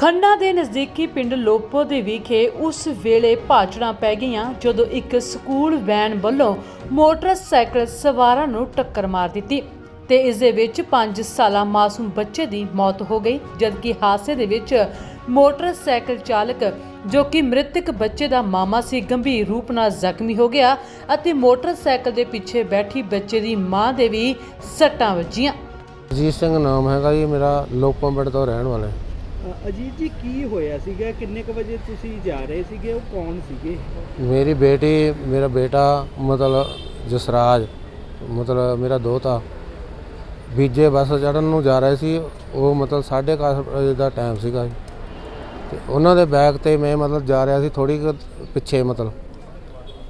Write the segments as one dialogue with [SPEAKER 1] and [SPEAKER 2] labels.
[SPEAKER 1] ਖੰਨਾ ਦੇ ਨਜ਼ਦੀਕੀ ਪਿੰਡ ਲੋਪੋ ਦੇ ਵਿਖੇ ਉਸ ਵੇਲੇ ਭਾਜੜਾਂ ਪੈ ਗਈਆਂ ਜਦੋਂ ਇੱਕ ਸਕੂਲ ਵੈਨ ਵੱਲੋਂ ਮੋਟਰਸਾਈਕਲ ਸਵਾਰਾਂ ਨੂੰ ਟੱਕਰ ਮਾਰ ਦਿੱਤੀ ਤੇ ਇਸ ਦੇ ਵਿੱਚ 5 ਸਾਲਾ ਮਾਸੂਮ ਬੱਚੇ ਦੀ ਮੌਤ ਹੋ ਗਈ ਜਦਕਿ ਹਾਦਸੇ ਦੇ ਵਿੱਚ ਮੋਟਰਸਾਈਕਲ ਚਾਲਕ ਜੋ ਕਿ ਮ੍ਰਿਤਕ ਬੱਚੇ ਦਾ ਮਾਮਾ ਸੀ ਗੰਭੀਰ ਰੂਪ ਨਾਲ ਜ਼ਖਮੀ ਹੋ ਗਿਆ ਅਤੇ ਮੋਟਰਸਾਈਕਲ ਦੇ ਪਿੱਛੇ ਬੈਠੀ ਬੱਚੇ ਦੀ ਮਾਂ ਦੇ ਵੀ ਸੱਟਾਂ ਵੱਜੀਆਂ।
[SPEAKER 2] ਅਜੀਤ ਸਿੰਘ ਨਾਮ ਹੈਗਾ ਜੀ ਮੇਰਾ ਲੋਕਾਂ ਪਿੰਡ ਤੋਂ ਰਹਿਣ ਵਾਲਾ
[SPEAKER 3] ਅ, ਅਜੀਤ ਜੀ, ਕੀ ਹੋਇਆ ਸੀਗਾ? ਕਿੰਨੇ ਕੁ ਵਜੇ ਤੁਸੀਂ ਜਾ ਰਹੇ ਸੀਗੇ? ਉਹ ਕੌਣ ਸੀਗੇ?
[SPEAKER 2] ਮੇਰੀ ਬੇਟੀ, ਮੇਰਾ ਬੇਟਾ, ਮਤਲਬ ਜਸਰਾਜ, ਮਤਲਬ ਮੇਰਾ ਦੋਤਾ ਬੀਜੇ ਬੱਸ ਚੜਨ ਨੂੰ ਜਾ ਰਹੇ ਸੀ। ਉਹ ਮਤਲਬ 8:30 ਵਜੇ ਦਾ ਟਾਈਮ ਸੀਗਾ ਜੀ। ਤੇ ਉਹਨਾਂ ਦੇ ਬੈਗ ਤੇ ਮੈਂ ਮਤਲਬ ਜਾ ਰਿਹਾ ਸੀ ਥੋੜੀ ਪਿੱਛੇ, ਮਤਲਬ।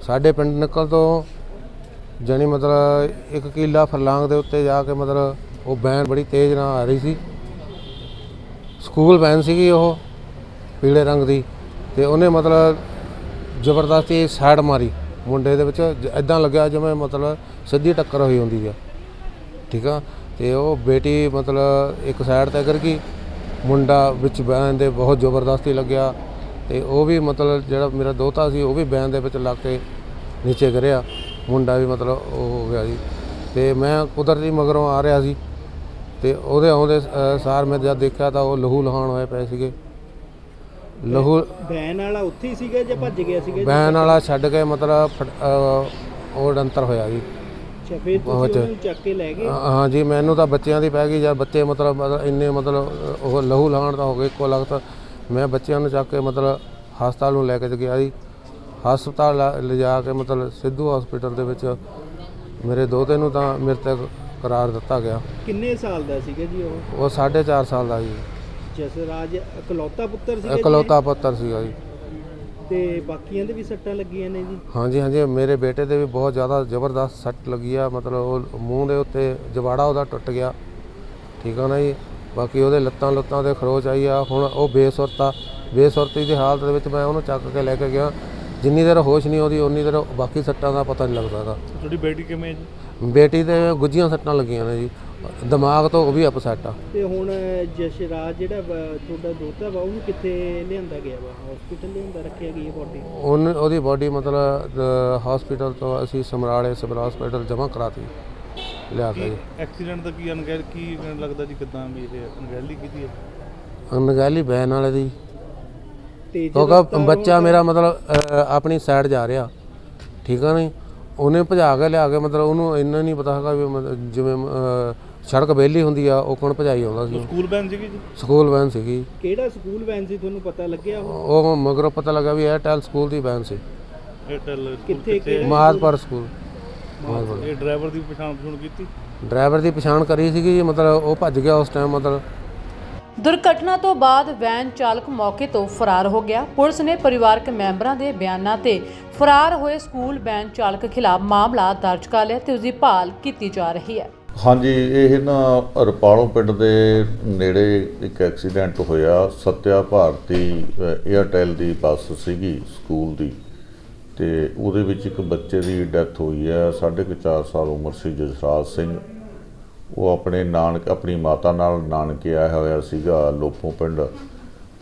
[SPEAKER 2] ਸਾਡੇ ਪਿੰਡ ਨਿਕਲ ਤੋਂ ਜਾਣੀ ਮਤਲਬ ਇੱਕ ਕਿਲਾ ਫਰਲਾਂਗ ਦੇ ਉੱਤੇ ਜਾ ਕੇ ਮਤਲਬ ਉਹ ਬੈਨ ਬੜੀ ਤੇਜ਼ ਨਾਲ ਆ ਰਹੀ ਸੀ। ਸਕੂਲ ਵੈਨ ਸੀਗੀ ਉਹ, ਪੀਲੇ ਰੰਗ ਦੀ, ਤੇ ਉਹਨੇ ਮਤਲਬ ਜ਼ਬਰਦਸਤੀ ਸਾਈਡ ਮਾਰੀ ਮੁੰਡੇ ਦੇ ਵਿੱਚ ਇਦਾਂ ਲੱਗਿਆ ਜਿਵੇਂ ਮਤਲਬ ਸਿੱਧੀ ਟੱਕਰ ਹੋਈ ਹੁੰਦੀ ਆ। ਠੀਕ ਆ? ਤੇ ਉਹ ਬੇਟੀ ਮਤਲਬ ਇੱਕ ਸਾਈਡ ਤੇ ਕਰ ਗਈ, ਮੁੰਡਾ ਵਿੱਚ ਵੈਨ ਦੇ ਬਹੁਤ ਜ਼ਬਰਦਸਤੀ ਲੱਗਿਆ, ਤੇ ਉਹ ਵੀ ਮਤਲਬ ਜਿਹੜਾ ਮੇਰਾ ਦੋਤਾ ਸੀ, ਉਹ ਵੀ ਵੈਨ ਦੇ ਵਿੱਚ ਲੱਗ ਕੇ ਨੀਚੇ ਗਿਰਿਆ, ਮੁੰਡਾ ਵੀ ਮਤਲਬ ਉਹ ਹੋ ਗਿਆ ਜੀ। ਤੇ ਮੈਂ ਕੁਦਰਤੀ ਮਗਰੋਂ ਆ ਰਿਹਾ ਸੀ। ਤੇ ਉਹਦੇ ਆਉਂਦੇ ਸਾਰ ਮੈਂ ਜਦ ਦੇਖਿਆ ਤਾਂ ਉਹ ਲਹੂ ਲਹਾਨ ਹੋਏ ਪਏ ਸੀਗੇ ਲਹੂ
[SPEAKER 3] ਵੈਨ ਵਾਲਾ ਉੱਥੇ ਹੀ ਸੀਗਾ ਜਾਂ ਭੱਜ ਗਿਆ ਸੀਗਾ ਜੀ?
[SPEAKER 2] ਬੈਨ ਵਾਲਾ ਛੱਡ ਕੇ ਮਤਲਬ ਉਹ ਡੰਤਰ ਹੋਇਆ ਜੀ
[SPEAKER 3] ਅੱਛਾ ਫਿਰ। ਤੁਸੀਂ ਉਹਨੂੰ ਚੱਕ ਕੇ ਲੈ ਗਏ
[SPEAKER 2] ਹਾਂ ਜੀ ਮੈਨੂੰ ਤਾਂ ਬੱਚਿਆਂ ਦੀ ਪੈ ਗਈ ਜਦ ਬੱਚੇ ਮਤਲਬ ਇੰਨੇ ਮਤਲਬ ਉਹ ਲਹੂ ਲਾਣ ਦਾ ਹੋ ਗਏ ਇੱਕੋ ਲਗਤ ਮੈਂ ਬੱਚਿਆਂ ਨੂੰ ਚੱਕ ਕੇ ਮਤਲਬ ਹਸਪਤਾਲ ਨੂੰ ਲੈ ਕੇ ਗਿਆ ਜੀ ਹਸਪਤਾਲ ਲਿਜਾ ਕੇ ਮਤਲਬ ਸਿੱਧੂ ਹਸਪੀਟਲ ਦੇ ਵਿੱਚ ਮੇਰੇ ਦੋਤੇ ਨੂੰ ਤਾਂ ਮ੍ਰਿਤਕ ਕਰਾਰ ਦਿੱਤਾ ਗਿਆ।
[SPEAKER 3] ਕਿੰਨੇ ਸਾਲ ਦਾ ਸੀਗਾ ਜੀ ਉਹ?
[SPEAKER 2] ਉਹ 4.5 ਸਾਲ ਦਾ ਜੀ।
[SPEAKER 3] ਜਸਰਾਜ ਇਕਲੌਤਾ ਪੁੱਤਰ ਸੀਗਾ ਜੀ?
[SPEAKER 2] ਇਕਲੌਤਾ ਪੁੱਤਰ ਸੀਗਾ ਜੀ।
[SPEAKER 3] ਤੇ ਬਾਕੀਆਂ ਦੇ ਵੀ ਸੱਟਾਂ ਲੱਗੀਆਂ ਨੇ ਜੀ?
[SPEAKER 2] ਹਾਂਜੀ ਹਾਂਜੀ ਮੇਰੇ ਬੇਟੇ ਦੇ ਵੀ ਬਹੁਤ ਜ਼ਿਆਦਾ ਜ਼ਬਰਦਸਤ ਸੱਟ ਲੱਗੀ ਆ। ਮਤਲਬ ਉਹ ਮੂੰਹ ਦੇ ਉੱਤੇ ਜਵਾੜਾ ਉਹਦਾ ਟੁੱਟ ਗਿਆ। ਠੀਕ ਆ ਨਾ ਜੀ? ਬਾਕੀ ਉਹਦੇ ਲੱਤਾਂ ਲੁੱਤਾਂ ਤੇ ਖਰੋਚ ਆਈ ਆ। ਹੁਣ ਉਹ ਬੇਸੁਰਤਾ ਬੇਸੁਰਤੀ ਦੀ ਹਾਲਤ ਦੇ ਵਿੱਚ ਮੈਂ ਉਹਨੂੰ ਚੱਕ ਕੇ ਲੈ ਕੇ ਗਿਆ। ਜਿੰਨੀ ਦੇਰ ਹੋਸ਼ ਨਹੀਂ ਆਉਂਦੀ ਉਨੀ ਦੇਰ ਬਾਕੀ ਸੱਟਾਂ ਦਾ ਪਤਾ ਨਹੀਂ ਲੱਗਦਾ ਹੈਗਾ।
[SPEAKER 4] ਤੁਹਾਡੀ ਬੇਟੀ ਕਿਵੇਂ ਹੈ ਜੀ?
[SPEAKER 2] ਬੇਟੀ ਦੇ ਗੁੱਜੀਆਂ ਸੱਟਾਂ ਲੱਗੀਆਂ ਨੇ ਜੀ। ਦਿਮਾਗ ਤੋਂ ਉਹ ਵੀ ਅਪਸੈਟ ਆ।
[SPEAKER 3] ਤੇ ਹੁਣ ਜਸਰਾਜ ਜਿਹੜਾ ਵਾ, ਤੁਹਾਡਾ ਦੋਤਾ ਵਾ ਉਹਨੂੰ ਕਿੱਥੇ ਲਿਆਂਦਾ ਗਿਆ ਵਾ? ਹਸਪੀਟਲ ਲਿਆਂਦਾ ਰੱਖਿਆ ਗਈ ਹੈ ਬੋਡੀ
[SPEAKER 2] ਉਹਨ ਉਹਦੀ ਬਾਡੀ ਮਤਲਬ ਹਸਪੀਟਲ ਤੋਂ ਅਸੀਂ ਸਮਰਾਲੇ ਸਿਵਲ ਹਸਪੀਟਲ ਜਮ੍ਹਾਂ ਕਰਾਤੀ ਲਿਆ ਕੇ। ਜੀ
[SPEAKER 4] ਐਕਸੀਡੈਂਟ ਦਾ ਕੀ ਅਣਗਹਿਲ ਕੀ ਲੱਗਦਾ ਜੀ ਕਿਦਾਂ ਵੀ ਇਹ ਅਣਗਹਿਲੀ ਕੀਤੀ ਹੈ?
[SPEAKER 2] ਅਨਗੈਲੀ ਬੈਨ ਵਾਲੇ ਦੀ। ਕਿਉਂਕਿ
[SPEAKER 3] ਰਫ਼ਤਾਰ
[SPEAKER 2] ਬੱਚਾ ਮੇਰਾ ਮਤਲਬ ਅ, ਆਪਣੀ ਸਾਈਡ ਜਾ ਰਿਹਾ। ਠੀਕ ਆ ਨਹੀਂ? ਉਹਨੇ ਭਜਾ ਕੇ ਲਿਆ ਕੇ ਮਤਲਬ ਉਹਨੂੰ ਇੰਨਾ ਨਹੀਂ ਪਤਾ ਹੈਗਾ ਵੀ ਮਤਲਬ ਜਿਵੇਂ ਸੜਕ ਵਿਹਲੀ ਹੁੰਦੀ ਆ ਉਹ ਕੋਣ ਭਜਾਈ ਆਉਂਦਾ ਸੀ?
[SPEAKER 4] ਸਕੂਲ ਬੈਨ ਸੀਗੀ ਜੀ?
[SPEAKER 2] ਸਕੂਲ ਵੈਨ ਸੀਗੀ।
[SPEAKER 3] ਕਿਹੜਾ ਸਕੂਲ ਵੈਨ ਸੀ ਤੁਹਾਨੂੰ ਪਤਾ ਲੱਗਿਆ ਉਹ?
[SPEAKER 2] ਉਹ ਮਗਰੋਂ ਪਤਾ ਲੱਗਾ ਵੀ ਏਅਰਟੈਲ ਸਕੂਲ ਦੀ ਵੈਨ ਸੀ।
[SPEAKER 4] ਏਅਰਟੈਲ
[SPEAKER 3] ਕਿੱਥੇ ਕਿਹੜਾ
[SPEAKER 2] ਮਾਦਪੁਰ ਸਕੂਲ। ਮਾਦਪੁਰ
[SPEAKER 4] ਇਹ ਡਰਾਈਵਰ ਦੀ ਪਛਾਣ ਪਛਾਣ ਕੀਤੀ?
[SPEAKER 2] ਡਰਾਈਵਰ ਦੀ ਪਛਾਣ ਕਰੀ ਸੀਗੀ ਜੀ ਮਤਲਬ ਉਹ ਭੱਜ ਗਿਆ ਉਸ ਟਾਈਮ ਮਤਲਬ
[SPEAKER 1] ਦੁਰਘਟਨਾ ਤੋਂ ਬਾਅਦ ਵੈਨ ਚਾਲਕ ਮੌਕੇ ਤੋਂ ਫਰਾਰ ਹੋ ਗਿਆ। ਪੁਲਿਸ ਨੇ ਪਰਿਵਾਰਕ ਮੈਂਬਰਾਂ ਦੇ ਬਿਆਨਾਂ ਤੇ ਫਰਾਰ ਹੋਏ ਸਕੂਲ ਵੈਨ ਚਾਲਕ ਖਿਲਾਫ ਮਾਮਲਾ ਦਰਜ ਕਰ ਲਿਆ ਤੇ ਉਸ ਦੀ ਭਾਲ ਕੀਤੀ ਜਾ ਰਹੀ ਹੈ।
[SPEAKER 5] ਹਾਂਜੀ ਇਹ ਨਾ ਰਪਾਲੋਂ ਪਿੰਡ ਦੇ ਨੇੜੇ ਇੱਕ ਐਕਸੀਡੈਂਟ ਹੋਇਆ। ਸਤਿਆ ਭਾਰਤੀ ਅ, ਦੀ ਬੱਸ ਸੀਗੀ ਸਕੂਲ ਦੀ ਤੇ ਉਹਦੇ ਵਿੱਚ ਇੱਕ ਬੱਚੇ ਦੀ ਡੈਥ ਹੋਈ ਹੈ। 4.5 ਸਾਲ ਉਮਰ ਸੀ ਜਸਰਾਜ ਸਿੰਘ। ਉਹ ਆਪਣੇ ਨਾਨਕ, ਆਪਣੀ ਮਾਤਾ ਨਾਲ ਨਾਨਕੇ ਆਇਆ ਹੋਇਆ ਸੀਗਾ ਲੋਪੋ ਪਿੰਡ।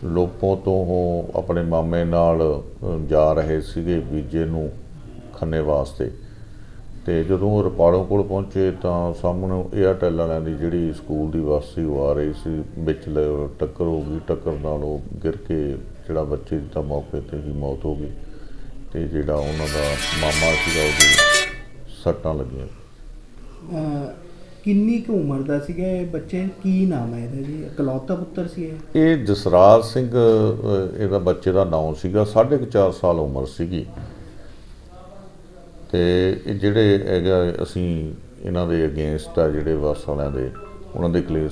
[SPEAKER 5] ਲੋਪੋ ਤੋਂ ਉਹ ਆਪਣੇ ਮਾਮੇ ਨਾਲ ਜਾ ਰਹੇ ਸੀਗੇ ਬੀਜੇ ਨੂੰ ਖੰਨੇ ਵਾਸਤੇ। ਤੇ ਜਦੋਂ ਉਹ ਰਪਾੜੋਂ ਕੋਲ ਪਹੁੰਚੇ ਤਾਂ ਸਾਹਮਣੇ ਏਅਰਟੈਲ ਵਾਲਿਆਂ ਦੀ ਜਿਹੜੀ ਸਕੂਲ ਦੀ ਬੱਸ ਸੀ ਉਹ ਆ ਰਹੀ ਸੀ, ਵਿੱਚ ਟੱਕਰ ਹੋ ਗਈ, ਟੱਕਰ ਨਾਲ ਉਹ ਗਿਰ ਕੇ ਜਿਹੜਾ ਬੱਚੇ ਦੀ ਤਾਂ ਮੌਕੇ ਤੇ ਹੀ ਮੌਤ ਹੋ ਗਈ। ਤੇ ਜਿਹੜਾ ਉਹਨਾਂ ਦਾ ਮਾਮਾ ਸੀਗਾ ਉਹਦੀ ਸੱਟਾਂ ਲੱਗੀਆਂ।
[SPEAKER 3] ਕਿੰਨੀ ਕੁ ਉਮਰ ਦਾ ਸੀਗਾ ਇਹ ਬੱਚੇ? ਕੀ ਨਾਮ ਹੈ ਇਹਦਾ ਜੀ? ਇਕਲੌਤਾ ਪੁੱਤਰ ਸੀ ਇਹ?
[SPEAKER 5] ਇਹ ਜਸਰਾਜ ਸਿੰਘ ਇਹਦਾ ਬੱਚੇ ਦਾ ਨਾਮ ਸੀਗਾ 4.5 ਸਾਲ ਉਮਰ ਸੀਗੀ। ਤੇ ਇਹ ਜਿਹੜੇ ਹੈਗਾ ਅਸੀਂ ਇਹਨਾਂ ਦੇ ਅਗੇਂਸਟ ਆ ਜਿਹੜੇ ਬੱਸ ਵਾਲਿਆਂ ਦੇ ਉਹਨਾਂ ਦੇ ਕੇਸ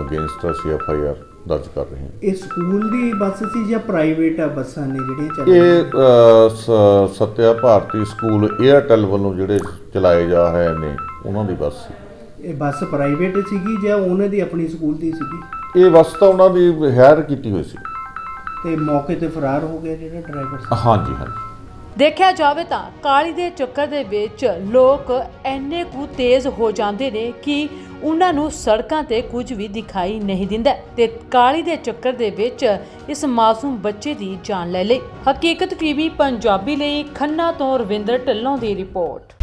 [SPEAKER 5] ਅਗੇਂਸਟ ਅਸੀਂ ਐਫ ਆਈ ਆਰ ਦਰਜ ਕਰ ਰਹੇ ਹਾਂ।
[SPEAKER 3] ਇਹ ਸਕੂਲ ਦੀ ਬੱਸ ਸੀ ਜਾਂ ਪ੍ਰਾਈਵੇਟ ਆ ਬੱਸਾਂ ਨੇ ਜਿਹੜੀਆਂ ਚੱਲ
[SPEAKER 5] ਇਹ ਅ, ਸ- ਸੱਤਿਆ ਭਾਰਤੀ ਸਕੂਲ ਏਅਰਟੈਲ ਵੱਲੋਂ ਜਿਹੜੇ ਚਲਾਏ ਜਾ ਰਹੇ ਨੇ ਉਹਨਾਂ ਦੀ ਬੱਸ ਸੀ।
[SPEAKER 3] ਇਹ ਬੱਸ ਪ੍ਰਾਈਵੇਟ ਸੀਗੀ ਜਾਂ ਉਹਨਾਂ ਦੀ ਆਪਣੀ ਸਕੂਲ ਦੀ ਸੀਗੀ?
[SPEAKER 5] ਇਹ ਬੱਸ ਤਾਂ ਉਹਨਾਂ ਦੀ ਹਾਇਰ ਕੀਤੀ ਹੋਈ ਸੀ।
[SPEAKER 3] ਤੇ ਮੌਕੇ ਤੇ ਫਰਾਰ ਹੋ ਗਿਆ ਜਿਹੜਾ ਡਰਾਈਵਰ ਸੀ?
[SPEAKER 5] ਹਾਂਜੀ ਹਾਂਜੀ।
[SPEAKER 1] ਦੇਖਿਆ ਜਾਵੇ ਤਾਂ ਕਾਲੀ ਦੇ ਚੱਕਰ ਦੇ ਵਿੱਚ ਲੋਕ ਇੰਨੇ ਕੁ ਤੇਜ਼ ਹੋ ਜਾਂਦੇ ਨੇ ਕਿ ਉਹਨਾਂ ਨੂੰ ਸੜਕਾਂ ਤੇ ਕੁਝ ਵੀ ਦਿਖਾਈ ਨਹੀਂ ਦਿੰਦਾ। ਤੇ ਕਾਲੀ ਦੇ ਚੱਕਰ ਦੇ ਵਿੱਚ ਇਸ ਮਾਸੂਮ ਬੱਚੇ ਦੀ ਜਾਨ ਲੈ ਲਈ। ਹਕੀਕਤ ਟੀਵੀ ਪੰਜਾਬੀ ਲਈ ਖੰਨਾ ਤੋਂ ਰਵਿੰਦਰ ਢਿੱਲੋਂ ਦੀ ਰਿਪੋਰਟ।